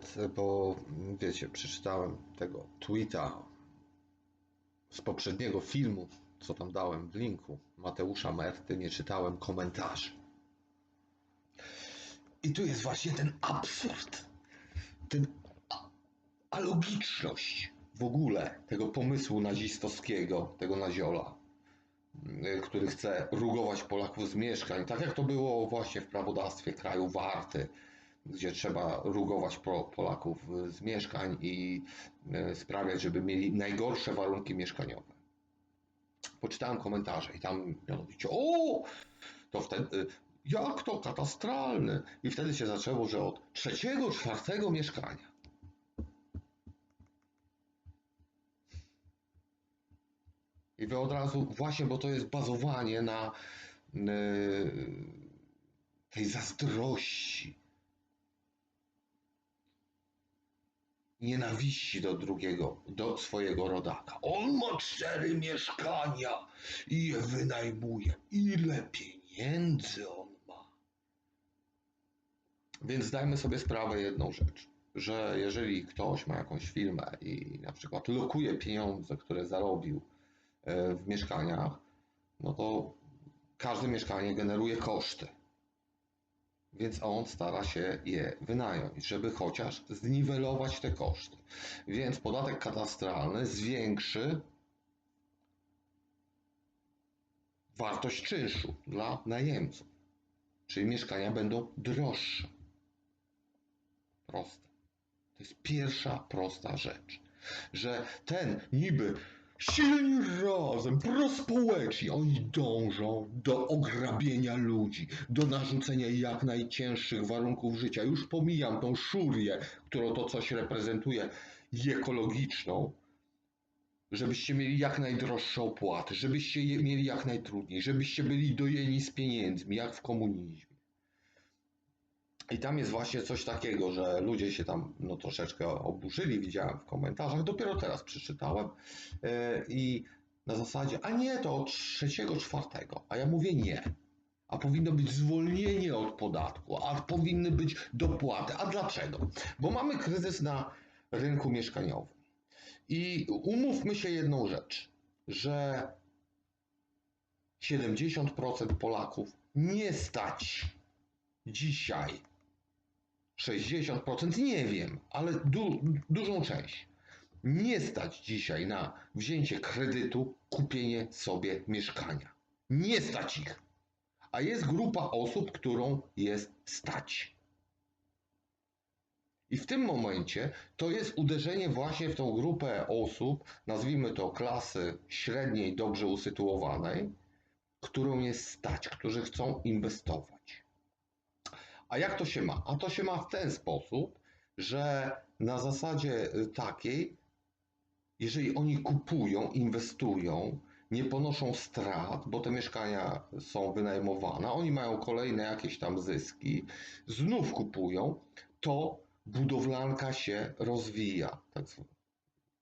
Komplement, bo wiecie, przeczytałem tego tweeta z poprzedniego filmu, co tam dałem w linku Mateusza Merty, nie czytałem komentarzy. I tu jest właśnie ten absurd, ten alogiczność w ogóle tego pomysłu nazistowskiego, tego naziola, y, który chce rugować Polaków z mieszkań, tak jak to było właśnie w prawodawstwie kraju Warty, gdzie trzeba rugować po- Polaków y, z mieszkań i y, sprawiać, żeby mieli najgorsze warunki mieszkaniowe. Poczytałem komentarze i tam mianowicie, o, to wtedy, y, jak to katastralne. I wtedy się zaczęło, że od trzeciego, czwartego mieszkania. I wy od razu, właśnie, bo to jest bazowanie na tej zazdrości, nienawiści do drugiego, do swojego rodaka. On ma cztery mieszkania i je wynajmuje. Ile pieniędzy on ma? Więc zdajmy sobie sprawę jedną rzecz, że jeżeli ktoś ma jakąś firmę i na przykład lokuje pieniądze, które zarobił e, w mieszkaniach, no to każde mieszkanie generuje koszty. Więc on stara się je wynająć, żeby chociaż zniwelować te koszty. Więc podatek katastralny zwiększy wartość czynszu dla najemców. Czyli mieszkania będą droższe. Proste. To jest pierwsza prosta rzecz. Że ten niby silni razem, prospołeczni, oni dążą do ograbienia ludzi, do narzucenia jak najcięższych warunków życia. Już pomijam tą szurię, którą to coś reprezentuje, i ekologiczną, żebyście mieli jak najdroższe opłaty, żebyście mieli jak najtrudniej, żebyście byli dojeni z pieniędzmi, jak w komunizmie. I tam jest właśnie coś takiego, że ludzie się tam no, troszeczkę oburzyli, widziałem w komentarzach, dopiero teraz przeczytałem yy, i na zasadzie, a nie, to od trzeciego, czwartego, a ja mówię nie. A powinno być zwolnienie od podatku, a powinny być dopłaty. A dlaczego? Bo mamy kryzys na rynku mieszkaniowym. I umówmy się jedną rzecz, że 70% Polaków nie stać dzisiaj 60% nie wiem, ale du, dużą część. Nie stać dzisiaj na wzięcie kredytu, kupienie sobie mieszkania. Nie stać ich. A jest grupa osób, którą jest stać. I w tym momencie to jest uderzenie właśnie w tą grupę osób, nazwijmy to klasy średniej, dobrze usytuowanej, którą jest stać, którzy chcą inwestować. A jak to się ma? A to się ma w ten sposób, że na zasadzie y, takiej, jeżeli oni kupują, inwestują, nie ponoszą strat, bo te mieszkania są wynajmowane, oni mają kolejne jakieś tam zyski, znów kupują, to budowlanka się rozwija, tak zwana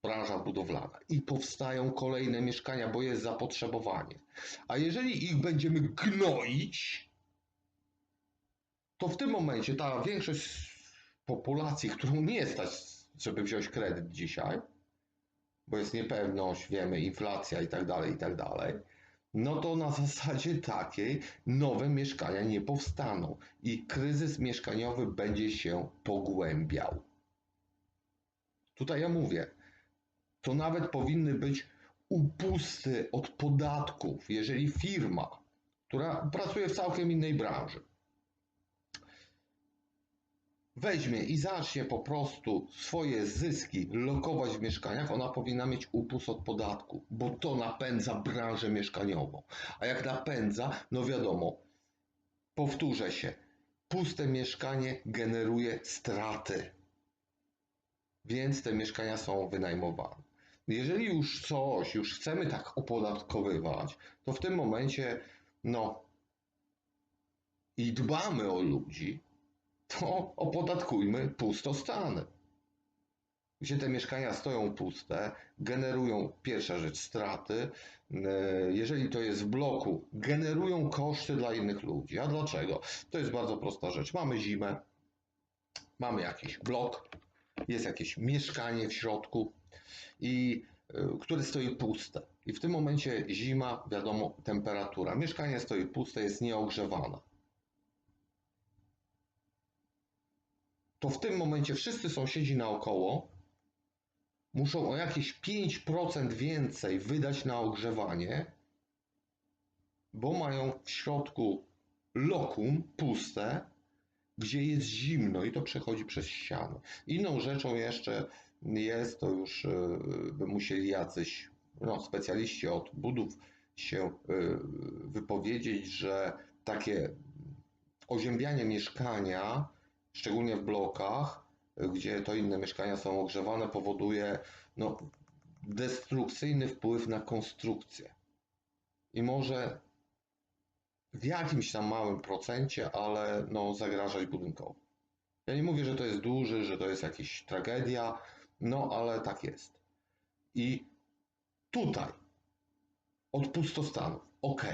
branża budowlana i powstają kolejne mieszkania, bo jest zapotrzebowanie. A jeżeli ich będziemy gnoić, to w tym momencie ta większość populacji, którą nie stać, żeby wziąć kredyt dzisiaj, bo jest niepewność, wiemy, inflacja i tak dalej, i tak dalej, no to na zasadzie takiej nowe mieszkania nie powstaną i kryzys mieszkaniowy będzie się pogłębiał. Tutaj ja mówię, to nawet powinny być upusty od podatków, jeżeli firma, która pracuje w całkiem innej branży, weźmie i zacznie po prostu swoje zyski lokować w mieszkaniach, ona powinna mieć upust od podatku, bo to napędza branżę mieszkaniową. A jak napędza, no wiadomo, powtórzę się, puste mieszkanie generuje straty, więc te mieszkania są wynajmowane. Jeżeli już coś, już chcemy tak opodatkowywać, to w tym momencie, no, i dbamy o ludzi, to opodatkujmy pustostany. Gdzie te mieszkania stoją puste, generują pierwsza rzecz straty. E, Jeżeli to jest w bloku, generują koszty dla innych ludzi. A dlaczego? To jest bardzo prosta rzecz. Mamy zimę, mamy jakiś blok, jest jakieś mieszkanie w środku i y, które stoi puste. I w tym momencie zima, wiadomo, temperatura. Mieszkanie stoi puste, jest nieogrzewane. To w tym momencie wszyscy sąsiedzi naokoło muszą o jakieś 5% więcej wydać na ogrzewanie, bo mają w środku lokum puste, gdzie jest zimno i to przechodzi przez ścianę. Inną rzeczą jeszcze jest, to już y, by musieli jacyś no, specjaliści od budów się y, wypowiedzieć, że takie oziębianie mieszkania, szczególnie w blokach, gdzie to inne mieszkania są ogrzewane, powoduje no, destrukcyjny wpływ na konstrukcję. I może w jakimś tam małym procencie, ale no, zagrażać budynkowi. Ja nie mówię, że to jest duży, że to jest jakaś tragedia, no ale tak jest. I tutaj od pustostanów, ok.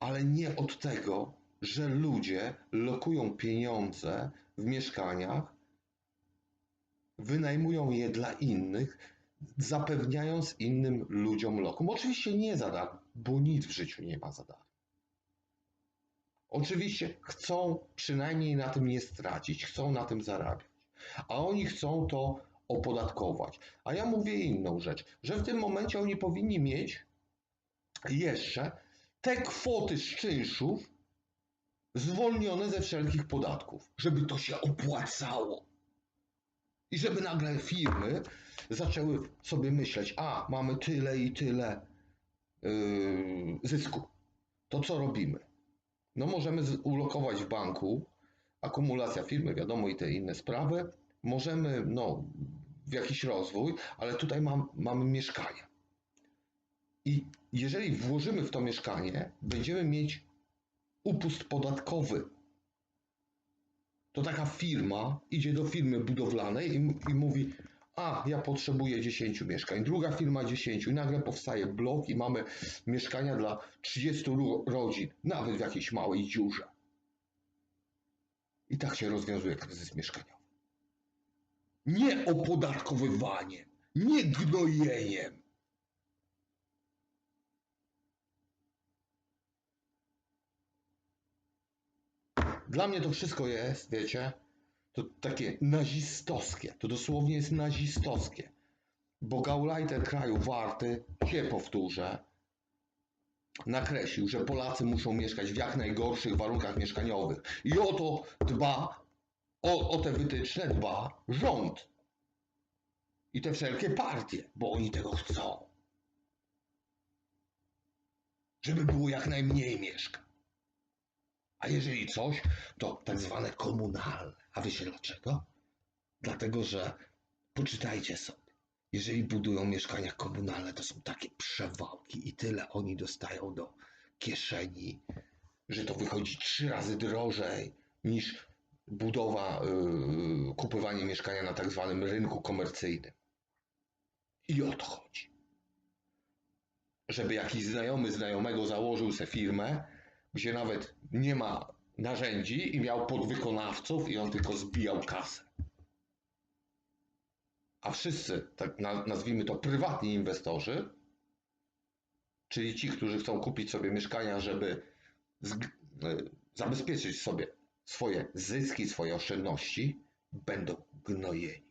Ale nie od tego, że ludzie lokują pieniądze w mieszkaniach, wynajmują je dla innych, zapewniając innym ludziom lokum. Oczywiście nie za darmo, bo nic w życiu nie ma za darmo. Oczywiście chcą przynajmniej na tym nie stracić, chcą na tym zarabiać, a oni chcą to opodatkować. A ja mówię inną rzecz, że w tym momencie oni powinni mieć jeszcze te kwoty z czynszów zwolnione ze wszelkich podatków, żeby to się opłacało. I żeby nagle firmy zaczęły sobie myśleć, a mamy tyle i tyle yy, zysku, to co robimy? No możemy ulokować w banku, akumulacja firmy, wiadomo i te inne sprawy, możemy no, w jakiś rozwój, ale tutaj mam, mamy mieszkania. I jeżeli włożymy w to mieszkanie, będziemy mieć upust podatkowy. To taka firma idzie do firmy budowlanej i, i mówi: A, ja potrzebuję 10 mieszkań. Druga firma 10, i nagle powstaje blok i mamy mieszkania dla 30 ro- rodzin, nawet w jakiejś małej dziurze. I tak się rozwiązuje kryzys mieszkaniowy. Nie opodatkowywaniem, nie gnojeniem. Dla mnie to wszystko jest, wiecie, to takie nazistowskie. To dosłownie jest nazistowskie. Bo Gauleiter kraju warty, się powtórzę, nakreślił, że Polacy muszą mieszkać w jak najgorszych warunkach mieszkaniowych. I o to dba, o, o te wytyczne dba rząd. I te wszelkie partie, bo oni tego chcą. Żeby było jak najmniej mieszkań. A jeżeli coś, to tak zwane komunalne. A wiecie dlaczego? Dlatego, że poczytajcie sobie. Jeżeli budują mieszkania komunalne, to są takie przewałki i tyle oni dostają do kieszeni, że to wychodzi trzy razy drożej niż budowa, yy, kupywanie mieszkania na tak zwanym rynku komercyjnym. I o to chodzi. Żeby jakiś znajomy znajomego założył se firmę, gdzie nawet nie ma narzędzi i miał podwykonawców i on tylko zbijał kasę. A wszyscy, tak na- nazwijmy to prywatni inwestorzy, czyli ci, którzy chcą kupić sobie mieszkania, żeby y, zabezpieczyć sobie swoje zyski, swoje oszczędności, będą gnojeni.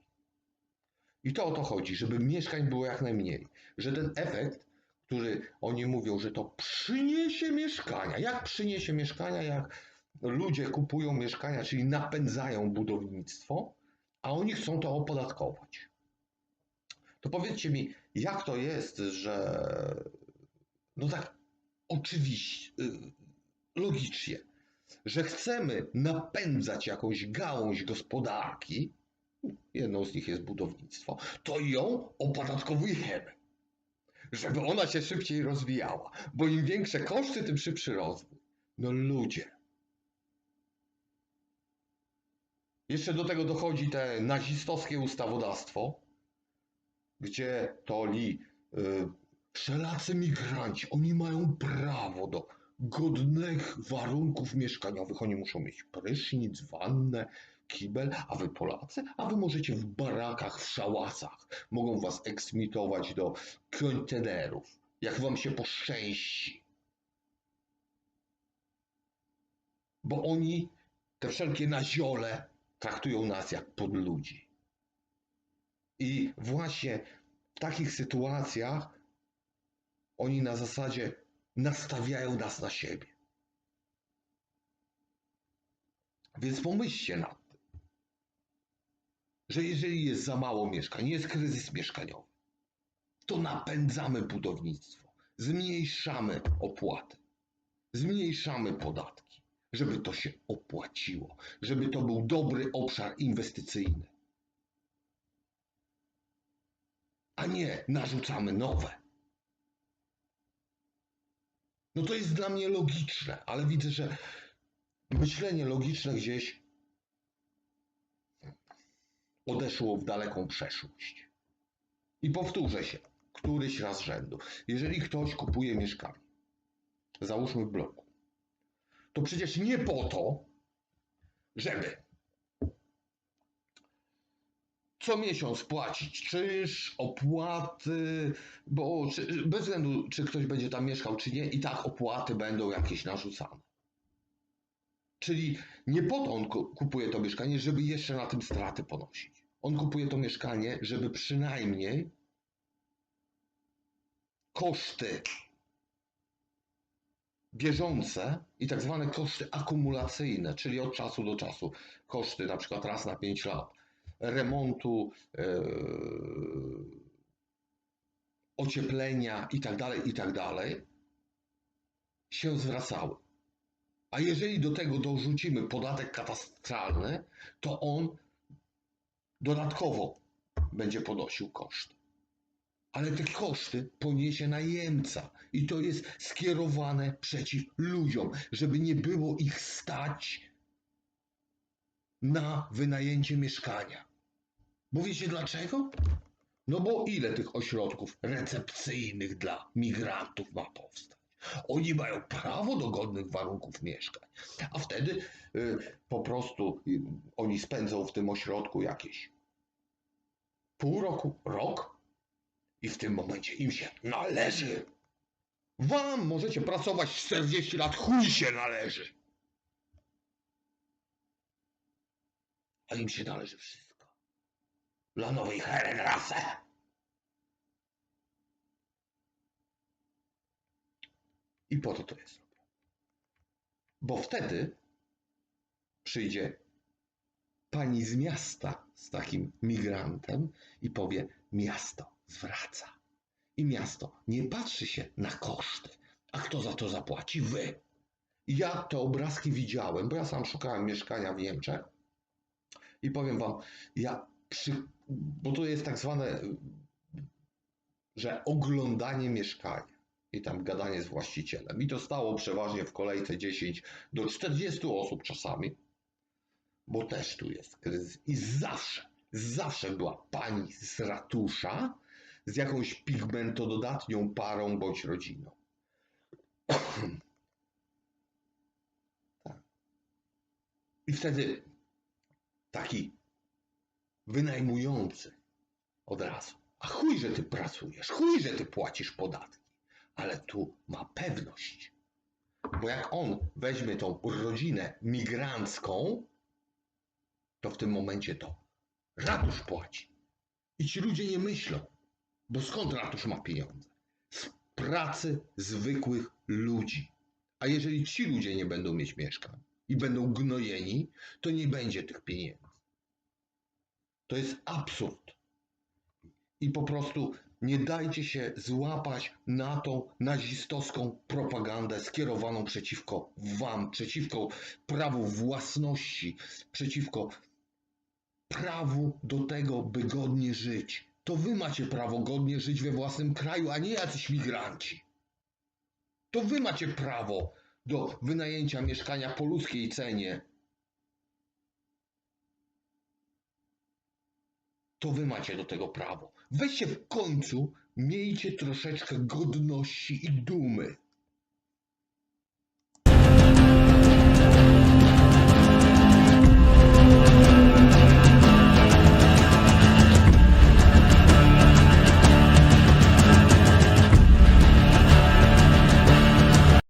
I to o to chodzi, żeby mieszkań było jak najmniej. Że ten efekt, który oni mówią, że to przyniesie mieszkania. Jak przyniesie mieszkania, jak ludzie kupują mieszkania, czyli napędzają budownictwo, a oni chcą to opodatkować. To powiedzcie mi, jak to jest, że no tak oczywiście, y, logicznie, że chcemy napędzać jakąś gałąź gospodarki, jedną z nich jest budownictwo, to ją opodatkowujemy, żeby ona się szybciej rozwijała, bo im większe koszty, tym szybszy rozwój. No ludzie. Jeszcze do tego dochodzi te nazistowskie ustawodawstwo, gdzie to li y, wszelacy migranci, oni mają prawo do godnych warunków mieszkaniowych. Oni muszą mieć prysznic, wannę, kibel, a wy Polacy, a wy możecie w barakach, w szałasach. Mogą was eksmitować do kontenerów, jak wam się poszczęści. Bo oni, te wszelkie naziole, traktują nas jak podludzi. I właśnie w takich sytuacjach oni na zasadzie nastawiają nas na siebie. Więc pomyślcie nad tym, że jeżeli jest za mało mieszkań, jest kryzys mieszkaniowy, to napędzamy budownictwo, zmniejszamy opłaty, zmniejszamy podatki, żeby to się opłaciło, żeby to był dobry obszar inwestycyjny. A nie narzucamy nowe. No to jest dla mnie logiczne, ale widzę, że myślenie logiczne gdzieś odeszło w daleką przeszłość. I powtórzę się, któryś raz rzędu. Jeżeli ktoś kupuje mieszkanie, załóżmy w bloku, to przecież nie po to, żeby co miesiąc płacić czynsz, opłaty, bo czy, bez względu czy ktoś będzie tam mieszkał, czy nie, i tak opłaty będą jakieś narzucane. Czyli nie po to on ku- kupuje to mieszkanie, żeby jeszcze na tym straty ponosić. On kupuje to mieszkanie, żeby przynajmniej koszty bieżące i tak zwane koszty akumulacyjne, czyli od czasu do czasu, koszty na przykład raz na 5 lat, remontu, e, ocieplenia i tak dalej, i tak się zwracały. A jeżeli do tego dorzucimy podatek katastralny, to on dodatkowo będzie ponosił koszty. Ale te koszty poniesie najemca i to jest skierowane przeciw ludziom, żeby nie było ich stać na wynajęcie mieszkania. Bo wiecie dlaczego? No bo ile tych ośrodków recepcyjnych dla migrantów ma powstać? Oni mają prawo do godnych warunków mieszkań, a wtedy y, po prostu y, oni spędzą w tym ośrodku jakieś pół roku, rok i w tym momencie im się należy. Wam możecie pracować 40 lat, chuj się należy. A im się należy wszystko. Dla nowej Herrenrasse. I po to to jest robione. Bo wtedy przyjdzie pani z miasta z takim migrantem i powie: Miasto zwraca. I miasto nie patrzy się na koszty. A kto za to zapłaci? Wy. Ja te obrazki widziałem, bo ja sam szukałem mieszkania w Niemczech. I powiem wam, ja przy, bo to jest tak zwane, że oglądanie mieszkania i tam gadanie z właścicielem. I to stało przeważnie w kolejce 10 do 40 osób czasami, bo też tu jest kryzys. I zawsze, zawsze była pani z ratusza z jakąś pigmentododatnią parą bądź rodziną. tak. I wtedy taki wynajmujący od razu. A chuj, że ty pracujesz, chuj, że ty płacisz podatki. Ale tu ma pewność. Bo jak on weźmie tą rodzinę migrancką, to w tym momencie to ratusz płaci. I ci ludzie nie myślą, bo skąd ratusz ma pieniądze? Z pracy zwykłych ludzi. A jeżeli ci ludzie nie będą mieć mieszkań i będą gnojeni, to nie będzie tych pieniędzy. To jest absurd. I po prostu nie dajcie się złapać na tą nazistowską propagandę skierowaną przeciwko Wam, przeciwko prawu własności, przeciwko prawu do tego, by godnie żyć. To Wy macie prawo godnie żyć we własnym kraju, a nie jacyś migranci. To Wy macie prawo do wynajęcia mieszkania po ludzkiej cenie. To Wy macie do tego prawo. Weźcie w końcu, miejcie troszeczkę godności i dumy.